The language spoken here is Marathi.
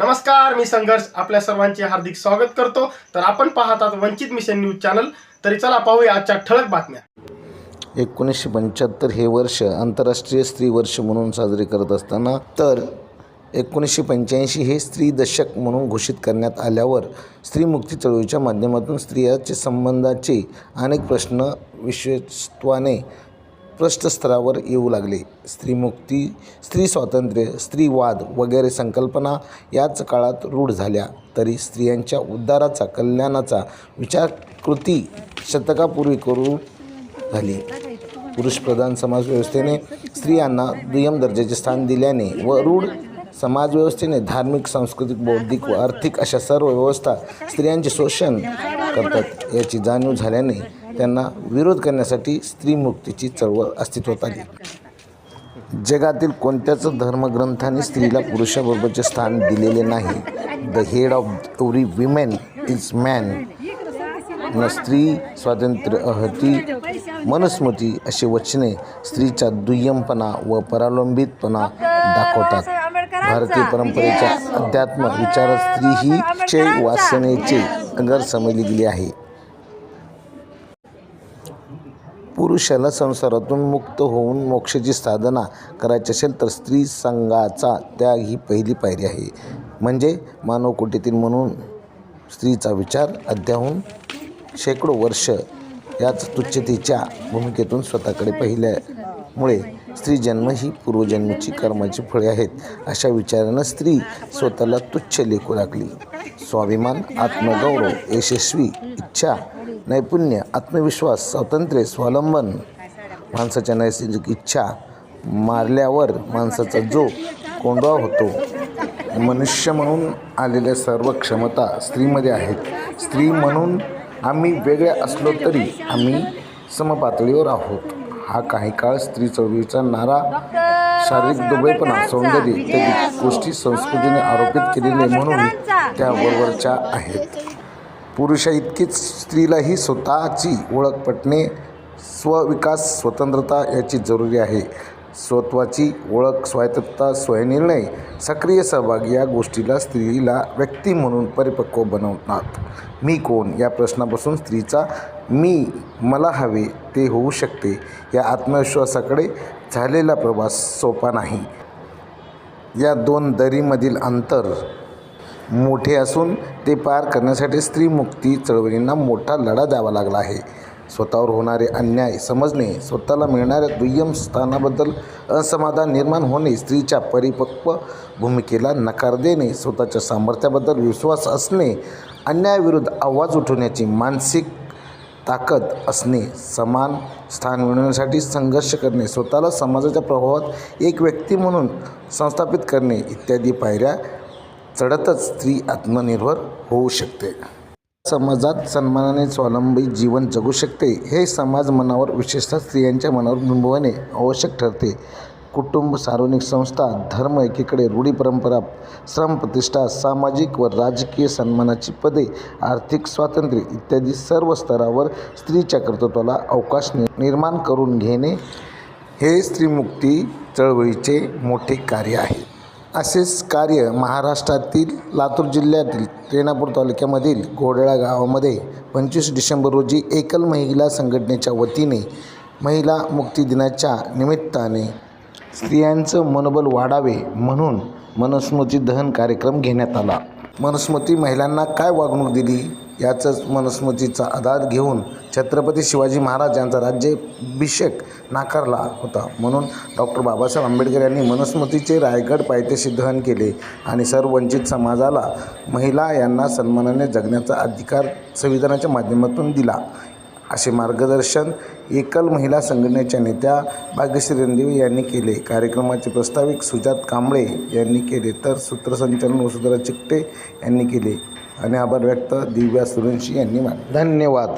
नमस्कार मी संघर्ष. आपल्या सर्वांचे हार्दिक स्वागत करतो. तर आपण पाहत आहात वंचित मिशन न्यूज चॅनल. तरी चला पाहूया आजच्या ठळक बातम्या. एकोणीसशे पंच्याहत्तर हे वर्ष आंतरराष्ट्रीय स्त्री वर्ष म्हणून साजरे करत असताना तर एकोणीसशे पंच्याऐंशी हे स्त्री दशक म्हणून घोषित करण्यात आल्यावर स्त्रीमुक्ती चळवळीच्या माध्यमातून स्त्रियाचे संबंधाचे अनेक प्रश्न विशेषत्वाने पृष्ठस्तरावर येऊ लागले. स्त्रीमुक्ती स्त्री स्वातंत्र्य स्त्रीवाद वगैरे संकल्पना याच काळात रूढ झाल्या. तरी स्त्रियांच्या उद्धाराचा कल्याणाचा विचार कृती शतकापूर्वी करू झाली. पुरुषप्रधान समाजव्यवस्थेने स्त्रियांना दुय्यम दर्जाचे स्थान दिल्याने व रूढ समाजव्यवस्थेने धार्मिक सांस्कृतिक बौद्धिक व आर्थिक अशा सर्व व्यवस्था स्त्रियांचे शोषण करतात. याची जाणीव झाल्याने त्यांना विरोध करण्यासाठी स्त्रीमुक्तीची चळवळ अस्तित्वात आली. जगातील कोणत्याच धर्मग्रंथाने स्त्रीला पुरुषाबरोबरचे स्थान दिलेले नाही. The head of every women is man न स्त्री स्वातंत्र्य अहती मनुस्मृती अशी वचने स्त्रीचा दुय्यमपणा व परावलंबितपणा दाखवतात. भारतीय परंपरेच्या अध्यात्म विचारात स्त्री ही चै वासनेचे नगर समजली गेली आहे. पुरुषाला संसारातून मुक्त होऊन मोक्षाची साधना करायची असेल तर स्त्री संघाचा त्याग ही पहिली पायरी आहे. म्हणजे मानवकोटीतील म्हणून स्त्रीचा विचार अध्याहून शेकडो वर्ष याच तुच्छतेच्या भूमिकेतून स्वतःकडे पाहिल्यामुळे स्त्री जन्म ही पूर्वजन्मीची कर्माची फळे आहेत. अशा विचारानं स्त्री स्वतःला तुच्छ लेखू लागली. स्वाभिमान आत्मगौरव यशस्वी इच्छा नैपुण्य आत्मविश्वास स्वातंत्र्य स्वावलंबन माणसाच्या नैसर्गिक इच्छा मारल्यावर माणसाचा जो कोंडवा होतो मनुष्य म्हणून आलेल्या सर्व क्षमता स्त्रीमध्ये आहेत. स्त्री म्हणून आम्ही वेगळ्या असलो तरी आम्ही समपातळीवर आहोत. हा काही काळ स्त्री चळवळीचा नारा शारीरिक दुबळेपणा सौंदर्य इत्यादी गोष्टी संस्कृतीने आरोपित केलेले म्हणून त्याबरोबरच्या आहेत. पुरुषा इतकीच स्त्रीलाही स्वतःची ओळख पटणे स्वविकास स्वतंत्रता याची जरुरी आहे. स्वत्वाची ओळख स्वायत्तता स्वयंनिर्णय सक्रिय सहभाग या गोष्टीला स्त्रीला व्यक्ती म्हणून परिपक्व बनवतात. मी कोण? या प्रश्नापासून स्त्रीचा मी मला हवे ते होऊ शकते. या आत्मविश्वासाकडे झालेला प्रवास सोपा नाही. या दोन दरीमधील अंतर मोठे असून ते पार करण्यासाठी स्त्रीमुक्ती चळवळींना मोठा लढा द्यावा लागला आहे. स्वतःवर होणारे अन्याय समजणे स्वतःला मिळणाऱ्या दुय्यम स्थानाबद्दल असमाधान निर्माण होणे स्त्रीच्या परिपक्व भूमिकेला नकार देणे स्वतःच्या सामर्थ्याबद्दल विश्वास असणे अन्यायाविरुद्ध आवाज उठवण्याची मानसिक ताकद असणे समान स्थान मिळवण्यासाठी संघर्ष करणे स्वतःला समाजाच्या प्रभावात एक व्यक्ती म्हणून संस्थापित करणे इत्यादी पायऱ्या चढतच स्त्री आत्मनिर्भर होऊ शकते. समाजात सन्मानाने स्वावलंबी जीवन जगू शकते. हे समाज मनावर विशेषतः स्त्रियांच्या मनावर बिंबवणे आवश्यक ठरते. कुटुंब सार्वजनिक संस्था धर्म एकीकडे रूढी परंपरा श्रम प्रतिष्ठा सामाजिक व राजकीय सन्मानाची पदे आर्थिक स्वातंत्र्य इत्यादी सर्व स्तरावर स्त्रीच्या कर्तृत्वाला अवकाश नि निर्माण करून घेणे हे स्त्रीमुक्ती चळवळीचे मोठे कार्य आहे. असेच कार्य महाराष्ट्रातील लातूर जिल्ह्यातील रेणापूर तालुक्यामधील घोडळा गावामध्ये पंचवीस डिसेंबर रोजी एकल महिला संघटनेच्या वतीने महिला मुक्ती दिनाच्या निमित्ताने स्त्रियांचं मनोबल वाढावे म्हणून मनुस्मृती दहन कार्यक्रम घेण्यात आला. मनुस्मृती महिलांना काय वागणूक दिली? याचंच मनुस्मृतीचा आधार घेऊन छत्रपती शिवाजी महाराज यांचा राज्याभिषेक नाकारला होता. म्हणून डॉक्टर बाबासाहेब आंबेडकर यांनी मनुस्मृतीचे रायगड पायथ्याशी दहन केले आणि सर्व वंचित समाजाला महिला यांना सन्मानाने जगण्याचा अधिकार संविधानाच्या माध्यमातून दिला. असे मार्गदर्शन एकल महिला संघटनेच्या नेत्या भाग्यश्री रणदेवी यांनी केले. कार्यक्रमाचे प्रस्ताविक सुजात कांबळे यांनी केले तर सूत्रसंचालन वसुधरा चिकटे यांनी केले. आणि आभार व्यक्त दिव्या सुरंशी यांनी मानले. धन्यवाद.